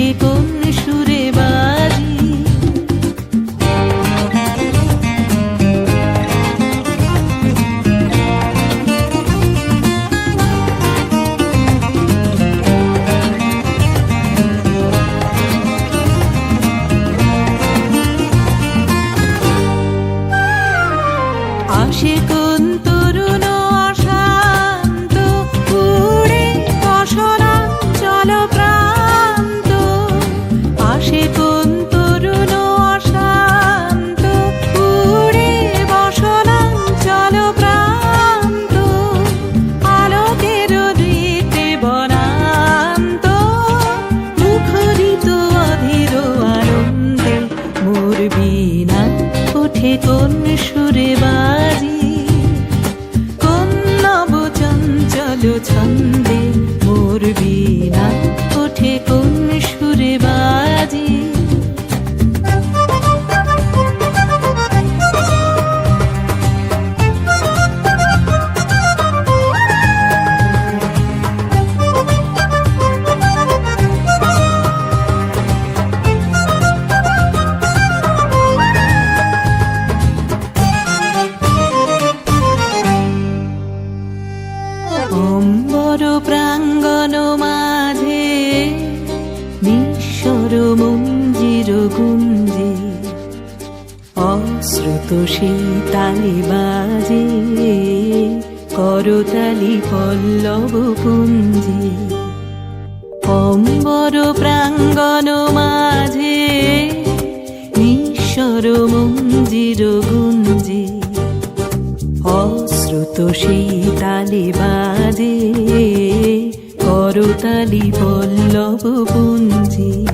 ওঠে কোন সুরে আসে কোন বীণা ওঠে কোন সুরে বাজি? কোন নব চঞ্চল ছন্দে গুঞ্জে অশ্রুত তালে বাজে, করতালি পল্লব পুঞ্জে। অম্বর প্রাঙ্গণ মাঝে, নিঃস্বর মঞ্জির গুঞ্জে। অশ্রুত তালে বাজে, করতালি পল্লব পুঞ্জে।